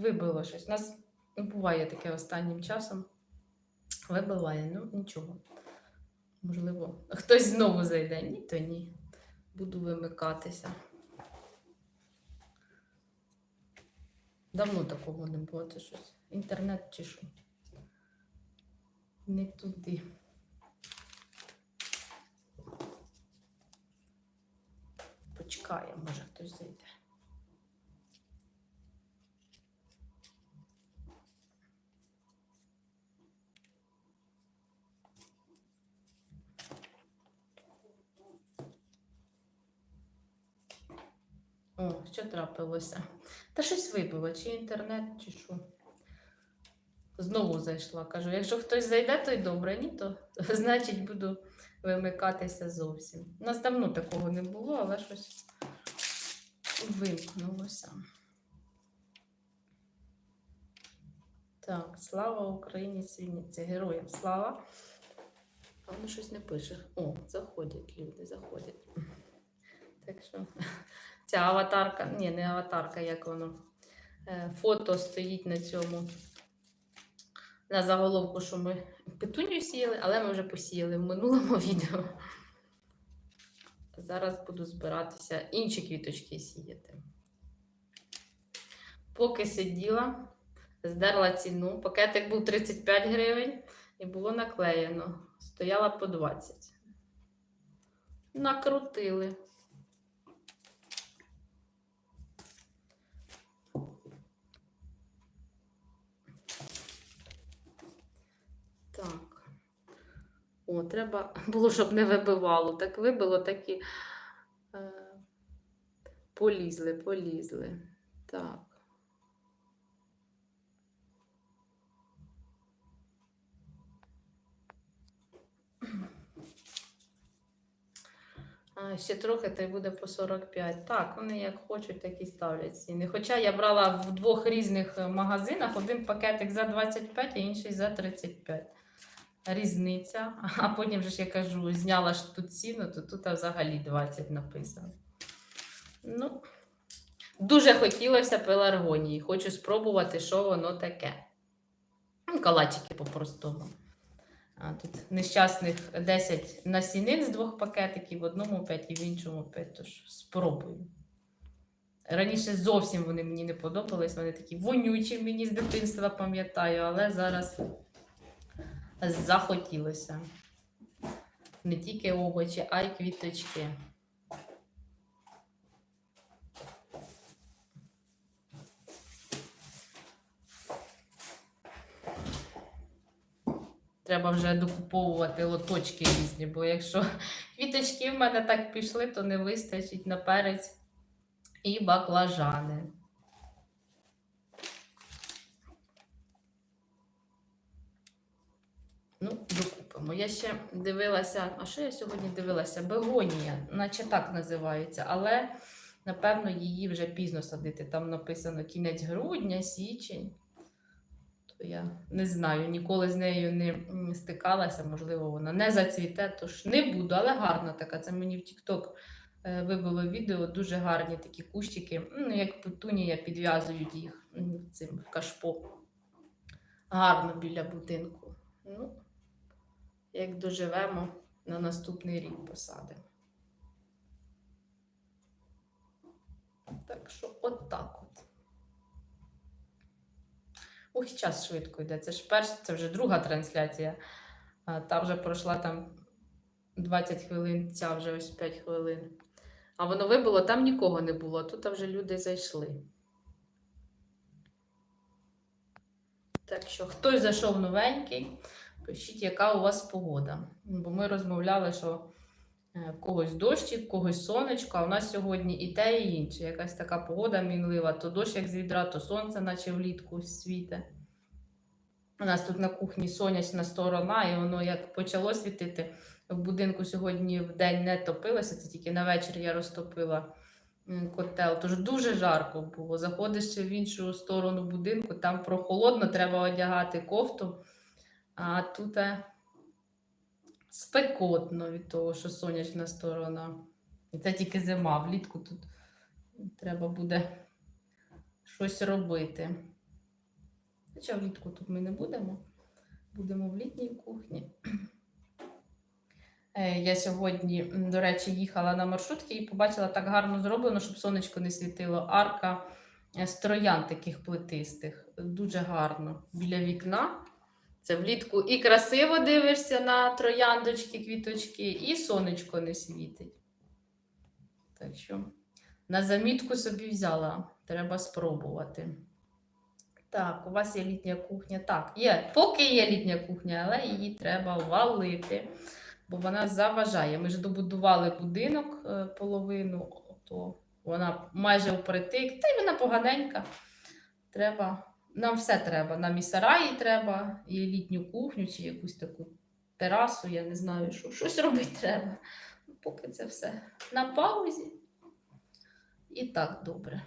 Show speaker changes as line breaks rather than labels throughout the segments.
вибило щось. У нас буває таке останнім часом. Вибиває, ну нічого. Можливо, хтось знову зайде. Ні, то ні. Буду вимикатися. Давно такого не було. Це щось. Інтернет чи що? Не туди. Почекаємо, може хтось зайде. О, що трапилося? Та щось вибило, чи інтернет, чи що. Знову зайшла. Кажу, якщо хтось зайде, то й добре, ні, то значить буду вимикатися зовсім. У нас давно такого не було, але щось вимкнулося. Так, слава Україні, свідниці, героям слава. А воно щось не пише. О, заходять люди, заходять. Так що ця аватарка, ні, не аватарка, як воно. е, Фото стоїть на цьому. На заголовку, що ми петуню сіяли, але ми вже посіяли в минулому відео. Зараз буду збиратися інші квіточки сіяти. Поки сиділа, здерла ціну. Пакетик був 35 гривень і було наклеєно. Стояла по 20. Накрутили. О, треба було, щоб не вибивало. Так вибило, так і е, полізли, полізли. Так. Ще трохи, та й буде по 45. Так, вони як хочуть, так і ставлять ціни. Хоча я брала в двох різних е, магазинах один пакетик за 25, а інший за 35. Різниця. А потім же ж я кажу, зняла ж тут ціну, то тут взагалі 20 написано. Ну, дуже хотілося пеларгонії. Хочу спробувати, що воно таке. Калачики по-простому. Тут нещасних 10 насінин з двох пакетиків, в одному 5 і в іншому 5. Тож спробую. Раніше зовсім вони мені не подобались, вони такі вонючі, мені з дитинства пам'ятаю, але зараз захотілося. Не тільки овочі, а й квіточки. Треба вже докуповувати лоточки різні, бо якщо квіточки в мене так пішли, то не вистачить на перець і баклажани. Ну, докупимо. Я ще дивилася, а що я сьогодні дивилася? Бегонія, наче так називається, але напевно її вже пізно садити. Там написано кінець грудня, січень. То я не знаю, ніколи з нею не стикалася, можливо, вона не зацвіте, тож не буду, але гарна така. Це мені в TikTok е, вибило відео, дуже гарні такі кущики. Ну, як петунія, підв'язують їх цим в кашпо. Гарно біля будинку. Ну, як доживемо, на наступний рік посадимо. Так що, отак от. Ох, час швидко йде. Це ж перша, це вже друга трансляція. Та вже пройшла там 20 хвилин, ця вже ось 5 хвилин. А воно вибило, там нікого не було, тут вже люди зайшли. Так що, хтось зайшов новенький, пишіть, яка у вас погода. Бо ми розмовляли, що е, в когось дощик, в когось сонечко, а у нас сьогодні і те, і інше. Якась така погода мінлива, то дощ як з відра, то сонце, наче влітку світе. У нас тут на кухні сонячна сторона, і воно як почало світити. В будинку сьогодні в день не топилося, це тільки на вечір я розтопила котел. Тож дуже жарко було. Заходиш в іншу сторону будинку, там прохолодно, треба одягати кофту. А тут е, спекотно від того, що сонячна сторона. І це тільки зима. Влітку тут треба буде щось робити. Хоча влітку тут ми не будемо. Будемо в літній кухні. Е, Я сьогодні, до речі, їхала на маршрутці і побачила так гарно зроблено, щоб сонечко не світило. Арка е, з троян таких плетистих. Дуже гарно. Біля вікна. Це влітку і красиво дивишся на трояндочки, квіточки, і сонечко не світить. Так що на замітку собі взяла. Треба спробувати. Так, у вас є літня кухня. Так, є. Поки є літня кухня, але її треба валити, бо вона заважає. Ми ж добудували будинок е, половину, то вона майже впритик, та й вона поганенька. Треба. Нам все треба. Нам і сараї треба, і літню кухню, чи якусь таку терасу, я не знаю, що. Щось робити треба. Поки це все на паузі. І так добре.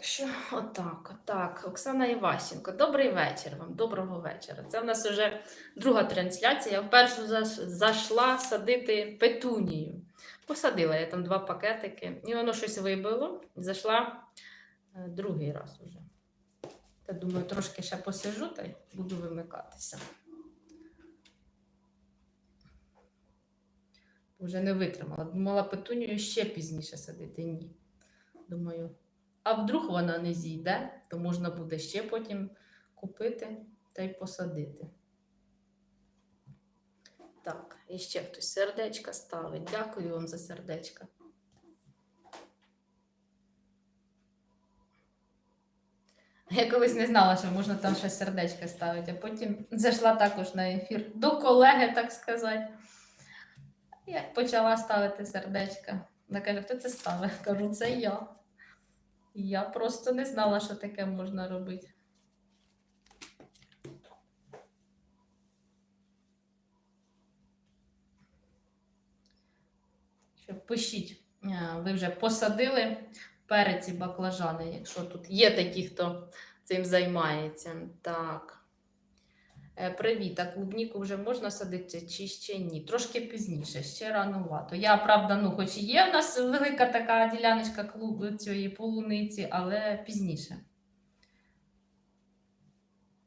Що, отак, отак. Оксана Іващенко, добрий вечір вам, доброго вечора. Це в нас вже друга трансляція. Я вперше заш- зайшла садити петунію. Посадила я там два пакетики, і воно щось вибило. Зайшла е, другий раз уже. Та думаю, трошки ще посижу та буду вимикатися. Вже не витримала. Думала, петунію ще пізніше садити. Ні. Думаю, а вдруг вона не зійде, то можна буде ще потім купити та й посадити. Так, і ще хтось сердечка ставить. Дякую вам за сердечка. Я колись не знала, що можна там ще сердечка ставити, а потім зайшла також на ефір до колеги, так сказати. Як почала ставити сердечка. Вона каже, хто це ставить? Кажу, це я. Я просто не знала, що таке можна робити. Що пишіть, е, ви вже посадили перець і баклажани, якщо тут є такі, хто цим займається. Так. Е, Привіт, а клубніку вже можна садити чи ще ні? Трошки пізніше, ще ранувато. Я, правда, ну, хоч і є в нас велика така діляночка клуб цієї полуниці, але пізніше.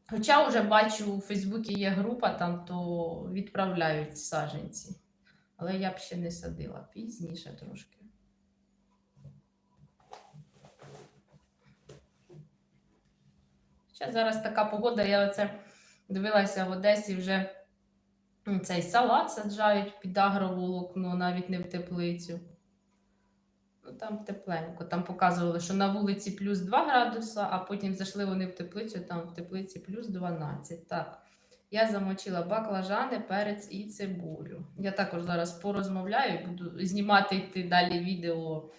Хоча вже бачу, у Фейсбуці є група, там то відправляють саджанці. Але я б ще не садила пізніше трошки. Ще зараз така погода, я оце дивилася в Одесі вже цей салат саджають під агроволокно, навіть не в теплицю. Ну, там тепленько. Там показували, що на вулиці плюс 2 градуса, а потім зайшли вони в теплицю, там в теплиці плюс 12. Так. Я замочила баклажани, перець і цибулю. Я також зараз порозмовляю, буду знімати йти далі відео,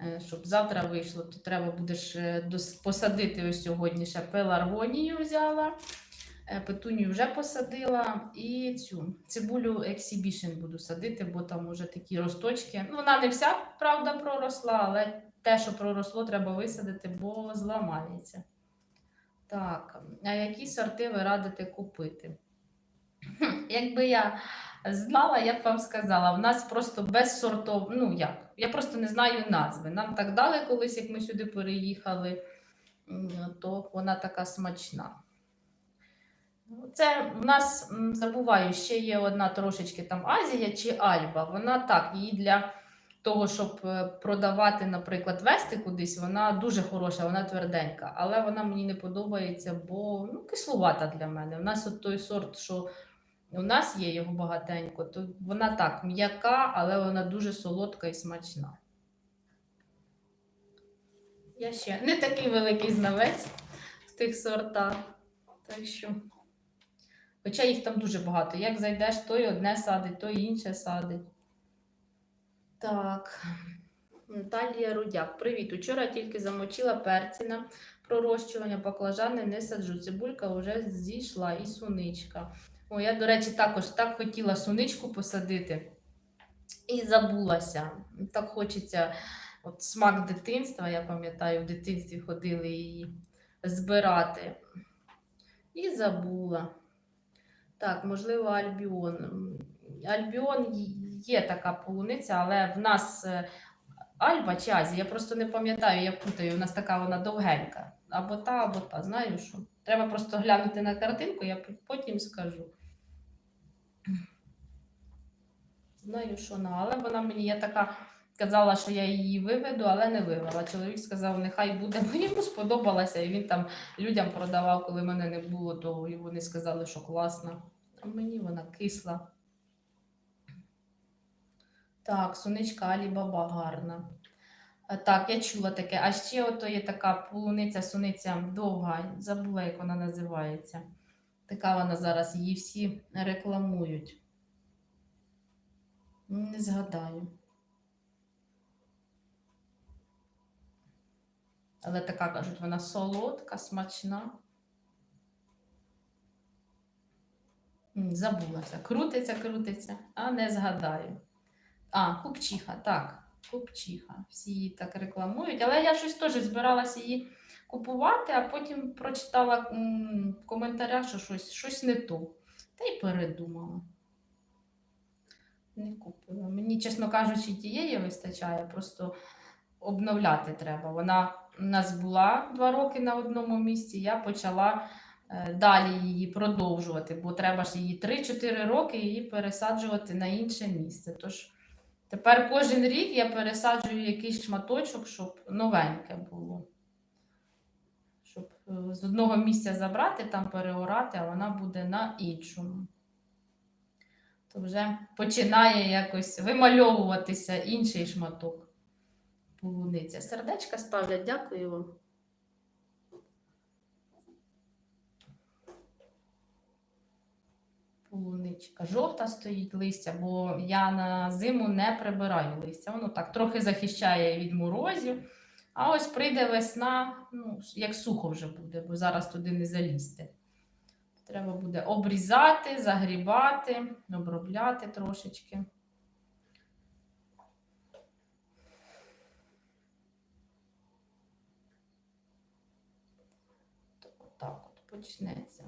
е, щоб завтра вийшло. То треба буде ж е, посадити ось сьогодні ще пеларгонію взяла. Е, Петунію вже посадила і цю цибулю Exhibition буду садити, бо там вже такі росточки. Ну, вона не вся, правда, проросла, але те, що проросло, треба висадити, бо зламається. Так, а які сорти ви радите купити? Якби я знала, я б вам сказала, в нас просто без сортов, ну як, я просто не знаю назви. Нам так дали колись, як ми сюди переїхали, то вона така смачна. Це в нас забуваю, ще є одна трошечки там Азія чи Альба. Вона так, її для того, щоб е, продавати, наприклад, вести кудись, вона дуже хороша, вона тверденька. Але вона мені не подобається, бо ну, кислувата для мене. У нас от той сорт, що у нас є його багатенько, то вона так м'яка, але вона дуже солодка і смачна. Я ще не такий великий знавець в тих сортах. Так що. Хоча їх там дуже багато. Як зайдеш, то й одне садить, то й інше садить. Так. Наталія Рудяк. Привіт. Учора тільки замочила перці на пророщування, баклажани не саджу. Цибулька вже зійшла і суничка. О, я, до речі, також так хотіла суничку посадити і забулася. Так хочеться от смак дитинства. Я пам'ятаю, в дитинстві ходили її збирати. І забула. Так, можливо, Альбіон. Альбіон є така полуниця, але в нас е, Альба чи Азія, я просто не пам'ятаю, я путаю, у нас така вона довгенька. Або та, або та. Знаю що. Треба просто глянути на картинку, я потім скажу. Знаю, що вона, але вона мені я така казала, що я її виведу, але не вивела. Чоловік сказав, нехай буде, бо йому сподобалася, і він там людям продавав, коли мене не було, то і вони сказали, що класна. А мені вона кисла. Так, суничка Алібаба гарна. Так, я чула таке. А ще ото є така полуниця, суниця довга, забула, як вона називається. Така вона зараз, її всі рекламують. Не згадаю. Але така кажуть, вона солодка, смачна. Забулася. Крутиться, крутиться, а не згадаю. А, купчиха, так. Купчиха. Всі її так рекламують. Але я щось теж збиралася її купувати, а потім прочитала в коментарях, що щось, щось не то. Та й передумала. Не купила. Мені, чесно кажучи, тієї вистачає, просто обновляти треба. Вона у нас була два роки на одному місці, я почала е, далі її продовжувати, бо треба ж її 3-4 роки її пересаджувати на інше місце. Тож тепер кожен рік я пересаджую якийсь шматочок, щоб новеньке було. Щоб е, з одного місця забрати, там переорати, а вона буде на іншому. То вже починає якось вимальовуватися інший шматок полуниця. Сердечка ставлять, дякую вам. Полуничка. Жовта стоїть листя, бо я на зиму не прибираю листя. Воно так трохи захищає від морозів. А ось прийде весна, ну, як сухо вже буде, бо зараз туди не залізти. Треба буде обрізати, загрібати, обробляти трошечки. Так от почнеться.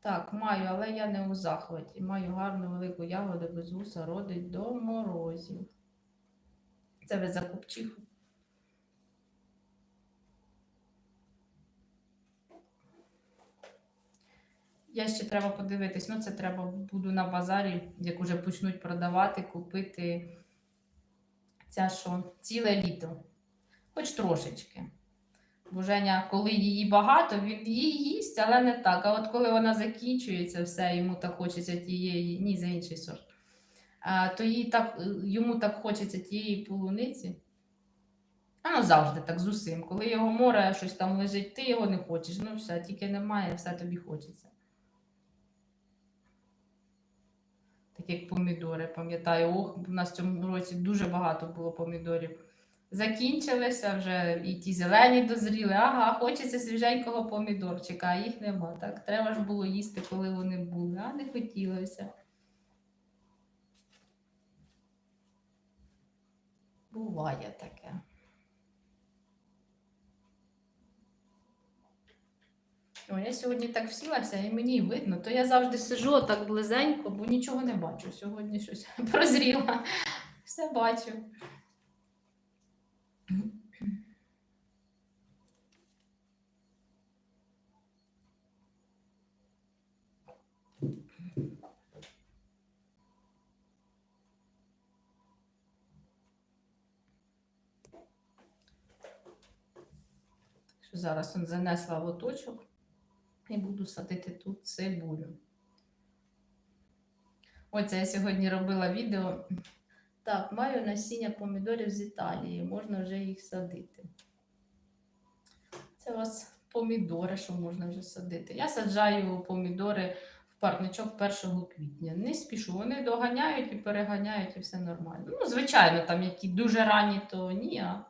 Так, маю, але я не у захваті. Маю гарну велику ягоду без вуса родить до морозів. Це ви за купчиху. Я ще треба подивитись, ну це треба буду на базарі, як уже почнуть продавати, купити ця що ціле літо. Хоч трошечки. Бо Женя, коли її багато, він її їсть, але не так. А от коли вона закінчується, все, йому так хочеться тієї, ні, за інший сорт, то їй так, йому так хочеться тієї полуниці. Ну завжди так з усім. Коли його море щось там лежить, ти його не хочеш. Ну все, тільки немає, все тобі хочеться. Так як помідори, пам'ятаю, ох, у нас в цьому році дуже багато було помідорів. Закінчилися вже і ті зелені дозріли. Ага, хочеться свіженького помідорчика, а їх нема. Так, треба ж було їсти, коли вони були, а не хотілося. Буває таке. О, я сьогодні так всілася і мені видно, то я завжди сижу так близенько, бо нічого не бачу. Сьогодні щось прозріла. Все бачу. Що Зараз он занесла лоточок і буду садити тут цибулю. Оце я сьогодні робила відео. Так, маю насіння помідорів з Італії, можна вже їх садити. Це у вас помідори, що можна вже садити. Я саджаю помідори в парничок 1 квітня. Не спішу, вони доганяють і переганяють, і все нормально. Ну, звичайно, там які дуже ранні, то ні, а,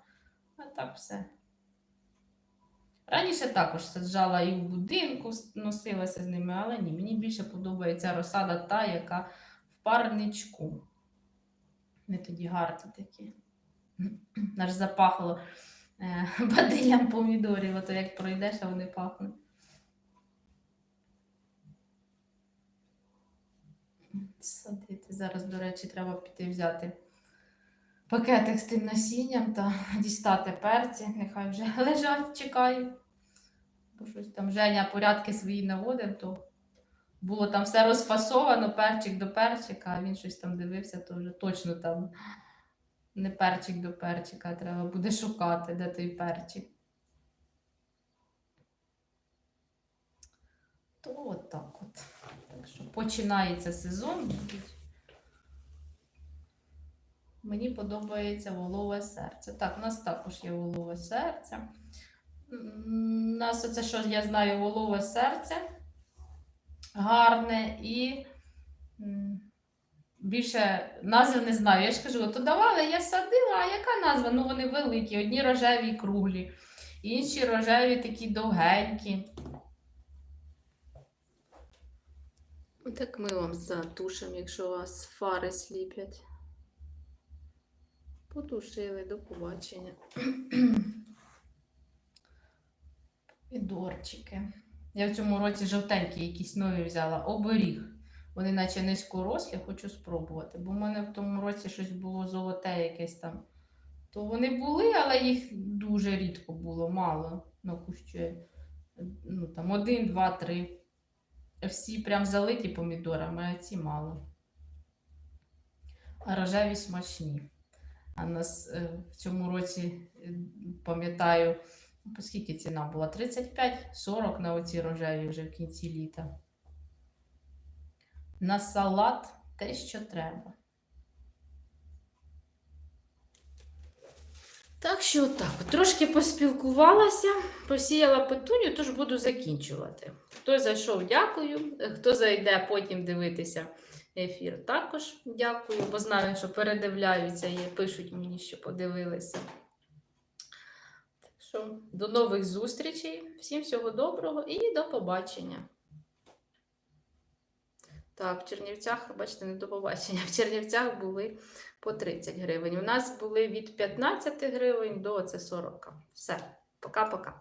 а так все. Раніше також саджала і в будинку, носилася з ними, але ні, мені більше подобається розсада та, яка в парничку. Вони тоді гарні такі. Аж запахло е, бадиллям помідорів, ото як пройдеш, а вони пахнуть. садити. Зараз, до речі, треба піти взяти пакетик з тим насінням та дістати перці. Нехай вже лежать, чекають. Бо щось там Женя порядки свої наводив, то було там все розфасовано, перчик до перчика, а він щось там дивився, то вже точно там не перчик до перчика, треба буде шукати, де той перчик. То от так от. Так що починається сезон. Мені подобається волове серце. Так, у нас також є волове серце. У нас оце, що я знаю, волове серце гарне і більше назви не знаю. Я ж кажу, то давали, я садила, а яка назва? Ну вони великі, одні рожеві круглі, інші рожеві такі довгенькі. Так ми вам затушимо, якщо у вас фари сліплять. Потушили, до побачення. Помідорчики. Я в цьому році жовтенькі якісь нові взяла. Оберіг. Вони наче низькорослі, хочу спробувати. Бо в мене в тому році щось було золоте якесь там. То вони були, але їх дуже рідко було, мало на кущі. Ну, там один, два, три. Всі прям залиті помідорами, а ці мало. А рожеві смачні. А нас е, в цьому році, е, пам'ятаю, по скільки ціна була? 35-40 на оці рожеві вже в кінці літа. На салат те, що треба. Так що так, трошки поспілкувалася, посіяла петуню, тож буду закінчувати. Хто зайшов, дякую. Хто зайде потім дивитися ефір, також дякую, бо знаю, що передивляються і пишуть мені, що подивилися. Так що до нових зустрічей, всім всього доброго і до побачення. Так, в Чернівцях, бачите, не до побачення. В Чернівцях були по 30 гривень. У нас були від 15 гривень до оце 40. Все, пока-пока.